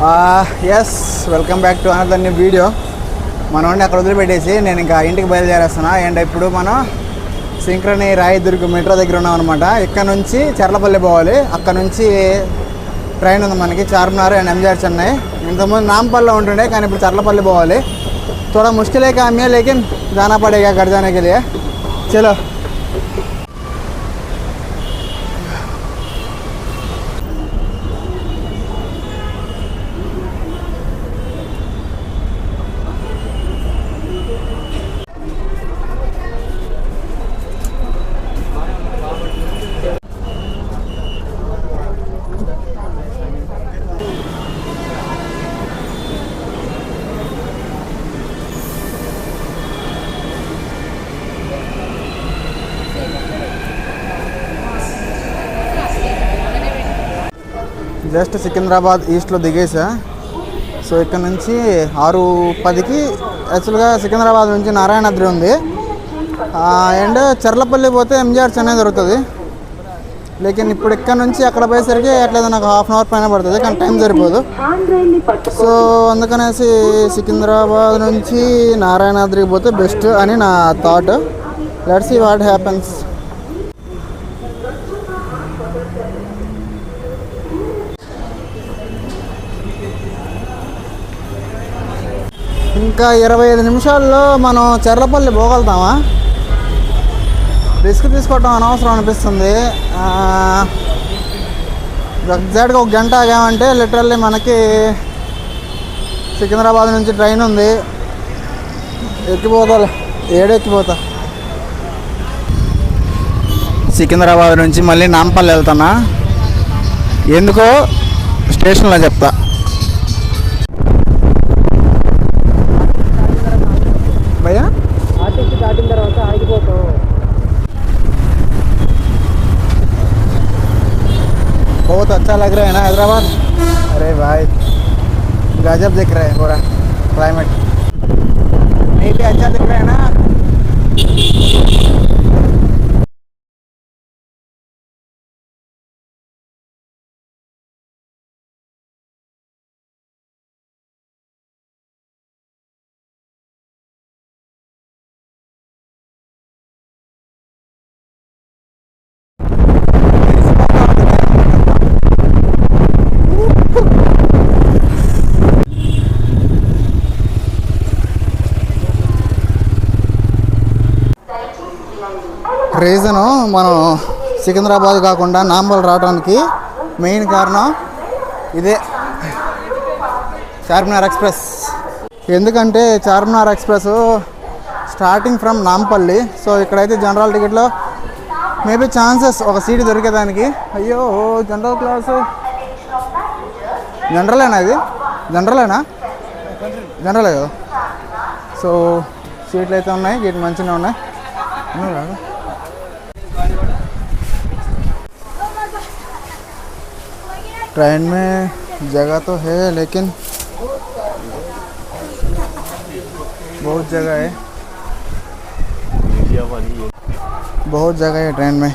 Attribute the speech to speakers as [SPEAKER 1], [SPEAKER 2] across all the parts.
[SPEAKER 1] Yes welcome back to another new video వాడిని అక్కడ వదిలిపెట్టేసి నేను ఇంకా ఇంటికి బయలుదేరేస్తున్నా. అండ్ ఇప్పుడు మనం సింక్రని రాయదుర్గ మెట్రో దగ్గర ఉన్నాం అనమాట ఇక్కడ నుంచి చర్లపల్లి పోవాలి. అక్కడ నుంచి ట్రైన్ ఉంది మనకి చార్మినార్ అండ్ ఎంజీఆర్ చెన్నై ఇంతకుముందు నాంపల్లిలో ఉంటుండే కానీ ఇప్పుడు చర్లపల్లి పోవాలి. చూడ ముష్కిలే కామే లేకిన్ జానా పడేగా గడజానే కలియా చలో. జస్ట్ సికింద్రాబాద్ ఈస్ట్లో దిగేసా. సో ఇక్కడ నుంచి ఆరు పదికి యాక్చువల్గా సికింద్రాబాద్ నుంచి నారాయణద్రి ఉంది. అండ్ చర్లపల్లి పోతే ఎంజిఆర్ చెన్నై దొరుకుతుంది. లేకిన్ ఇప్పుడు ఇక్కడ నుంచి అక్కడ పోయేసరికి అట్లేదు నాకు హాఫ్ అన్ అవర్ పైన పడుతుంది కానీ టైం సరిపోదు. సో అందుకనేసి సికింద్రాబాద్ నుంచి నారాయణాద్రికి పోతే బెస్ట్ అని నా థాట్ లెట్స్ వాట్ హ్యాపెన్స్ ఇంకా ఇరవై ఐదు నిమిషాల్లో మనం చెర్లపల్లి పోగలుగుతామా? రిస్క్ తీసుకోవటం అనవసరం అనిపిస్తుంది. ఎగ్జాక్ట్గా ఒక గంట ఆగామంటే లిటరల్లీ మనకి సికింద్రాబాద్ నుంచి ట్రైన్ ఉంది. ఎక్కిపోతా ఏడెక్కిపోతా. సికింద్రాబాద్ నుంచి మళ్ళీ నాంపల్లి వెళ్తానా? ఎందుకో స్టేషన్లో చెప్తా. बहुत अच्छा लग रहा है ना हैदराबाद? अरे भाई, गजब दिख रहा है पूरा क्लाइमेट नहीं भी अच्छा दिख रहा है ना? రీజను మనం సికింద్రాబాద్ కాకుండా నాంబల్ రావడానికి మెయిన్ కారణం ఇదే చార్మినార్ ఎక్స్ప్రెస్. ఎందుకంటే Charminar express starting from Nampally. So ఇక్కడైతే జనరల్ టికెట్లో మేబీ ఛాన్సెస్ ఒక సీట్ దొరికేదానికి. అయ్యో జనరల్ క్లాసు. జనరలేనా ఇది? జనరలేనా? జనరలే కదా. సో సీట్లు అయితే ఉన్నాయి గేట్ మంచిగా ఉన్నాయి. ट्रेन में जगह तो है, लेकिन बहुत जगह है। बहुत जगह है ट्रेन में।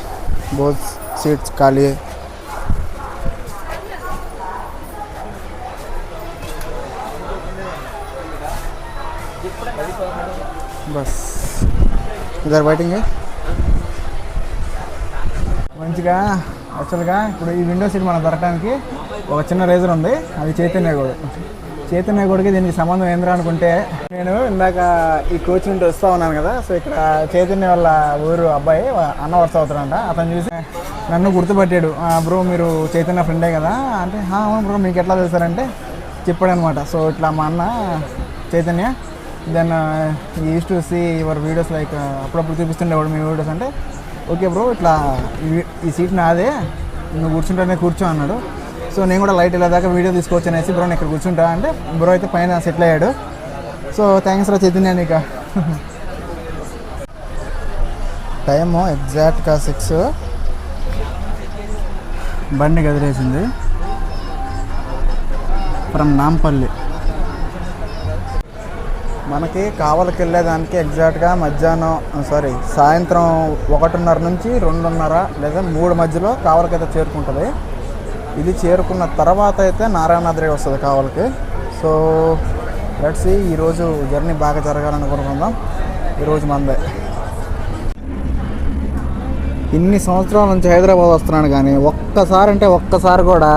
[SPEAKER 1] बहुत सीट्स खाली है। बस। इधर बैठेंगे। मंच का యాక్చువల్గా ఇప్పుడు ఈ విండో సీట్ మనం దొరకడానికి ఒక చిన్న రేజర్ ఉంది. అది చైతన్య గోడు. చైతన్య గోడికి దీనికి సంబంధం ఏంద్రా అనుకుంటే నేను ఇందాక ఈ కోచ్ నుండి వస్తూ ఉన్నాను కదా సో ఇక్కడ చైతన్య వాళ్ళ ఊరు అబ్బాయి అన్న వరుస అవుతాడంట. అతను చూసి నన్ను గుర్తుపట్టాడు. బ్రో మీరు చైతన్య ఫ్రెండే కదా? అంటే అవును బ్రో మీకు ఎట్లా తెలుస్తారంటే చెప్పాడు అనమాట సో ఇట్లా మా అన్న Chaitanya then use to see your videos like అప్పుడప్పుడు చూపిస్తుండేవాడు మీ వీడియోస్ అంటే ఓకే బ్రో ఇట్లా ఈ- ఈ సీట్ నాదే నువ్వు కూర్చుంటానే కూర్చో అన్నాడు. సో నేను కూడా లైట్ ఇలా దాకా వీడియో తీసుకోవచ్చు అనేసి బ్రో నేను ఇక్కడ కూర్చుంటా అంటే బ్రో అయితే పైన సెటిల్ అయ్యాడు. సో థ్యాంక్స్ రా చైతన్య ఇక టైము ఎగ్జాక్ట్గా సిక్స్. బండి గదిలేసింది. ఫ్రమ్ నాంపల్లి. మనకి కావలికి వెళ్ళేదానికి ఎగ్జాక్ట్గా మధ్యాహ్నం సారీ సాయంత్రం ఒకటిన్నర నుంచి రెండున్నర లేదా మూడు మధ్యలో కావలికి అయితే చేరుకుంటుంది. ఇది చేరుకున్న తర్వాత అయితే నారాయణాద్రి వస్తుంది కావలకి. సో లెట్స్ ఈరోజు జర్నీ బాగా జరగాలని ఈరోజు మందే. ఇన్ని సంవత్సరాల నుంచి హైదరాబాద్ వస్తున్నాను కానీ ఒక్కసారి అంటే ఒక్కసారి కూడా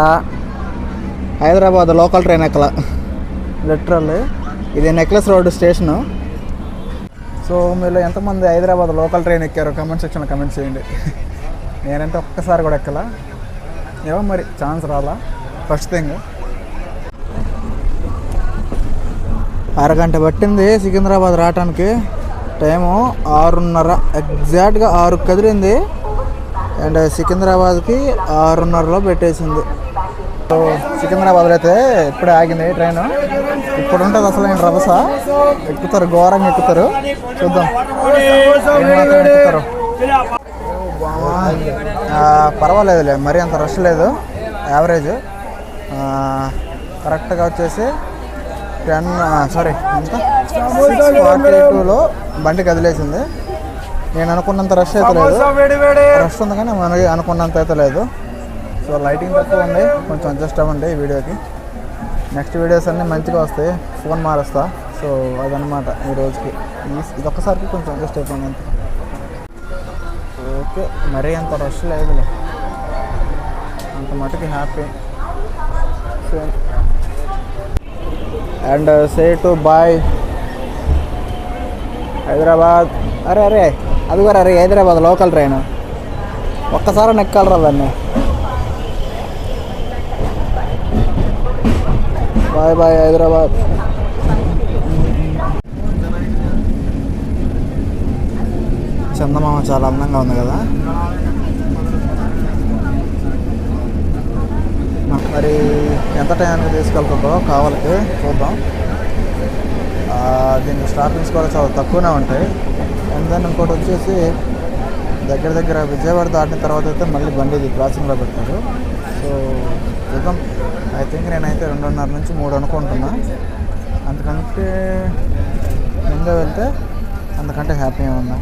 [SPEAKER 1] హైదరాబాద్ లోకల్ ట్రైన్ ఎక్కల. లిటరల్లీ ఇది నెక్లెస్ రోడ్ స్టేషను. సో మీరు ఎంతమంది హైదరాబాద్ లోకల్ ట్రైన్ ఎక్కారో కమెంట్ సెక్షన్లో కమెంట్ చేయండి. నేనంటే ఒక్కసారి కూడా ఎక్కలా? ఏమో మరి ఛాన్స్ రాలా? ఫస్ట్ థింగ్ అరగంట పట్టింది సికింద్రాబాద్ రావడానికి టైము ఆరున్నర ఎగ్జాక్ట్గా ఆరు కదిలింది. అండ్ సికింద్రాబాద్కి ఆరున్నరలో పెట్టేసింది. సో సికింద్రాబాద్లో అయితే ఇప్పుడే ఆగింది ట్రైన్. ఇప్పుడు ఉంటుంది అసలు నేను రభస. ఎక్కుతారు ఘోరంగా ఎక్కుతారు. చూద్దాం. ఎక్కుతారు. పర్వాలేదులే మరీ అంత రష్ లేదు. యావరేజ్ కరెక్ట్గా వచ్చేసి టెన్ సారీ ఎంత? సిక్స్ ఫార్టీ టూలో బండి కదిలేసింది. నేను అనుకున్నంత రష్ అయితే లేదు. రష్ ఉంది కానీ మనకి అనుకున్నంత అయితే లేదు. సో లైటింగ్ తక్కువ ఉంది. కొంచెం అడ్జస్ట్ అవ్వండి ఈ వీడియోకి నెక్స్ట్ వీడియోస్ అన్నీ మంచిగా వస్తాయి. ఫోన్ మారుస్తా. సో అదనమాట ఈ రోజుకి. ఈ- ఇది ఒక్కసారికి కొంచెం అడ్జస్ట్ అయిపోయింది అంతే. ఓకే మరీ అంత రష్ లేదులే. అంత మటుకి happy and say to bye Hyderabad. అరే అరే అది కూడా అరే హైదరాబాద్ లోకల్ ట్రైన్ ఒక్కసారి నెక్కాలరా దాన్ని బాయ్ బాయ్ హైదరాబాద్. చందమామ చాలా అందంగా ఉంది కదా. మరి ఎంత టైంకి తీసుకెళ్తుందో కావాలకి చూద్దాం. దీని దీనికి స్టార్టింగ్స్ కూడా చాలా తక్కువనే ఉంటాయి. అండ్ దెన్ ఇంకోటి వచ్చేసి దగ్గర దగ్గర విజయవాడ దాటిన తర్వాత అయితే మళ్ళీ బండి ఇది క్రాసింగ్లో పెడతారు. సో చూద్దాం. ఐ థింక్ నేనైతే రెండున్నర నుంచి మూడు అనుకుంటున్నా. అందుకంటే ముందే వెళ్తే అందుకంటే హ్యాపీగా ఉన్నా.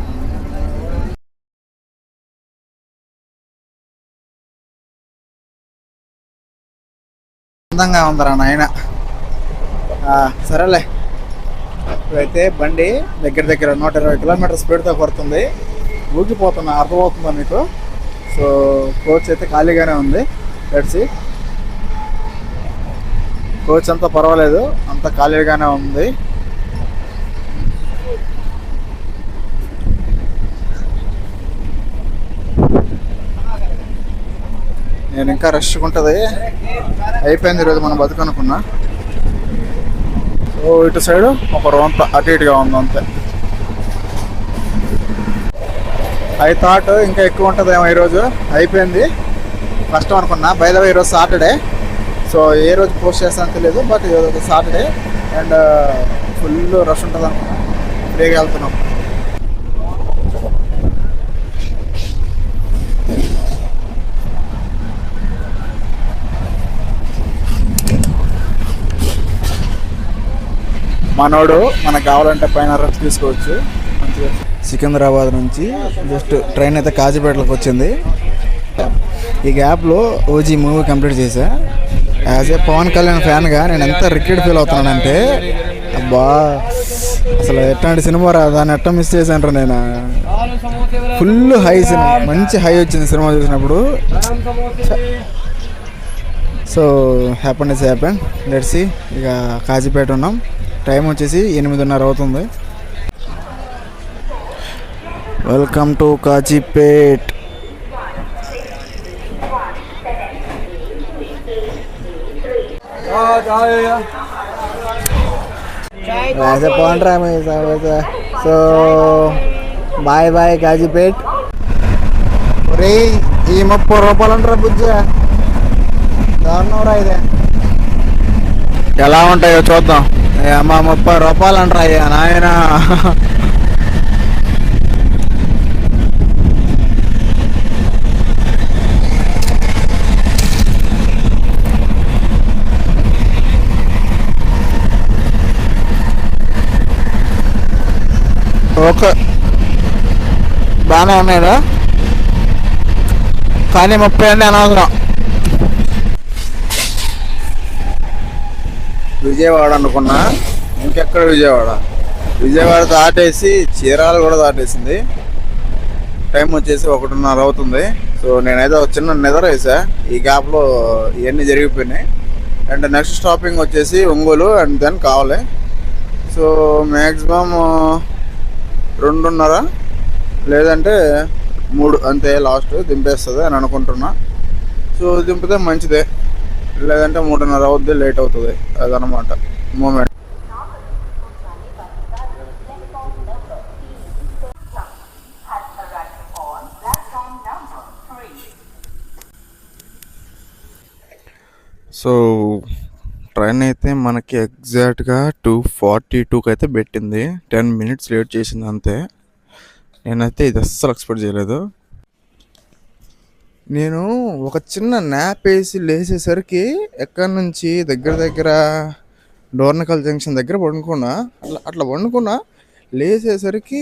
[SPEAKER 1] అందంగా ఉందరా నాయన. ఆ, సరేలే. ఇప్పుడైతే బండి దగ్గర దగ్గర నూట ఇరవై కిలోమీటర్ స్పీడ్తో కొడుతుంది. ఊగిపోతున్నా అర్థమవుతుందా మీకు? సో కోచ్ అయితే ఖాళీగానే ఉంది. లెట్సి కోచ్ అంతా పర్వాలేదు అంత ఖాళీగానే ఉంది. నేను ఇంకా రష్ ఉంటుంది. అయిపోయింది ఈరోజు మనం బతుకనుకున్నా. సో ఇటు సైడు ఒక రోంత అటు ఇటుగా ఉంది అంతే. ఐ థాట్ ఇంకా ఎక్కువ ఉంటుందేమో ఈరోజు. అయిపోయింది. కష్టం అనుకున్నా. బై ఈరోజు సాటర్డే సో ఏ రోజు పోస్ట్ చేస్తానో తెలియదు బట్ ఒక సాటర్డే అండ్ ఫుల్ రష్ ఉంటుంది అనుకున్నాం. ఫ్రీగా వెళ్తున్నాం. మనోడు మనకు కావాలంటే పైన రష్ తీసుకోవచ్చు. మంచిగా. సికింద్రాబాద్ నుంచి జస్ట్ ట్రైన్ అయితే కాజీపేటలోకి వచ్చింది. ఈ గ్యాప్లో ఓజీ మూవీ కంప్లీట్ చేశా. యాజ్ ఏ పవన్ కళ్యాణ్ ఫ్యాన్గా నేను ఎంత రిక్రెట్ ఫీల్ అవుతున్నానంటే అబ్బా అసలు ఎట్లాంటి సినిమా రా దాన్ని ఎట్లా మిస్ చేశాను నేను. ఫుల్ హై సినిమా మంచి హై వచ్చింది సినిమా చూసినప్పుడు. సో హ్యాపీనెస్ హ్యాపెన్ లెట్సి ఇక కాజీపేట ఉన్నాం. టైం వచ్చేసి ఎనిమిదిన్నర అవుతుంది. Welcome to Kazipet. ऐसे पहुंच रहा है मैं सब ऐसा సో బాయ్ బాయ్ కాజీపేట్ రే ఈ ముప్పై రూపాయలు అంటారా బుజ్జ దారుణంరా ఇదే ఎలా ఉంటాయో చూద్దాం ఏ అమ్మ ముప్పై రూపాయలు అంటారా అయ్యా నాయన ఓకే బాగానే ఉన్నాడు కానీ ముప్పై అండి అనవసరం విజయవాడ అనుకున్నా. ఇంకెక్కడ విజయవాడ? విజయవాడ దాటేసి చీరాలు కూడా దాటేసింది. టైం వచ్చేసి ఒకటిన్నర అవుతుంది. సో నేనైతే ఒక చిన్న నిద్ర వేసా. ఈ గ్యాప్లో ఇవన్నీ జరిగిపోయినాయి. అండ్ నెక్స్ట్ స్టాపింగ్ వచ్చేసి Ongole and then Kavali. So maximum రెండున్నర? లేదంటే మూడు అంతే లాస్ట్ దింపేస్తుంది అని అనుకుంటున్నా. సో దింపితే మంచిదే. లేదంటే మూడున్నర అవుద్ది లేట్ అవుతుంది అదనమాట. మూమెంట్. సో ట్రైన్ అయితే మనకి ఎగ్జాక్ట్గా టూ ఫార్టీ టూకి అయితే పెట్టింది. టెన్ మినిట్స్ లేట్ చేసింది అంతే. నేనైతే ఇది అస్సలు ఎక్స్పెక్ట్ చేయలేదు. నేను ఒక చిన్న న్యాప్ వేసి లేచేసరికి ఎక్కడి నుంచి దగ్గర దగ్గర డోర్నకల్ జంక్షన్ దగ్గర వండుకున్నా అట్లా అట్లా వండుకున్నా లేచేసరికి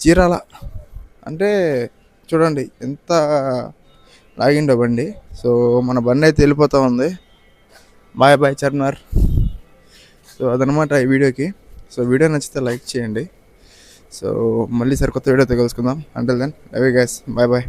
[SPEAKER 1] చీరాల. అంటే చూడండి ఎంత లాగిండో బండి. సో మన బండి అయితే వెళ్ళిపోతూ ఉంది. బాయ్ బాయ్ చర్నార్ సో అదనమాట ఈ వీడియోకి. సో వీడియో నచ్చితే లైక్ చేయండి. సో మళ్ళీ సరికొత్త వీడియోతో కలుసుకుందాం until then love guys bye bye